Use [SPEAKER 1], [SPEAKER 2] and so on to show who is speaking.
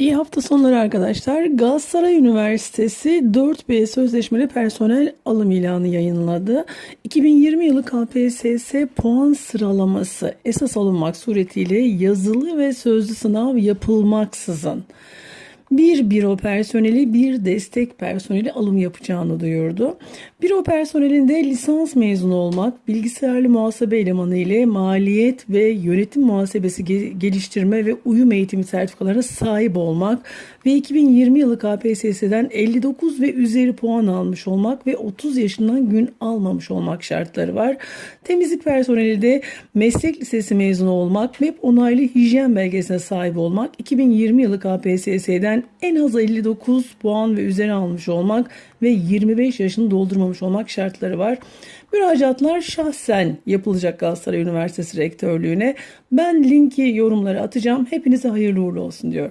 [SPEAKER 1] İyi hafta sonları arkadaşlar. Galatasaray Üniversitesi 4B sözleşmeli personel alım ilanı yayınladı. 2020 yılı KPSS puan sıralaması esas alınmak suretiyle yazılı ve sözlü sınav yapılmaksızın bir büro personeli bir destek personeli alım yapacağını duyurdu. Büro personelinde lisans mezunu olmak, bilgisayarlı muhasebe elemanı ile maliyet ve yönetim muhasebesi ge- geliştirme ve uyum eğitimi sertifikalarına sahip olmak ve 2020 yılı KPSS'den 59 ve üzeri puan almış olmak ve 30 yaşından gün almamış olmak şartları var. Temizlik personeli de meslek lisesi mezunu olmak, MEP onaylı hijyen belgesine sahip olmak, 2020 yılı KPSS'den en az 59 puan ve üzeri almış olmak ve 25 yaşını doldurmamış olmak şartları var. Müracaatlar şahsen yapılacak Galatasaray Üniversitesi Rektörlüğü'ne. Ben linki yorumlara atacağım. Hepinize hayırlı uğurlu olsun diyorum.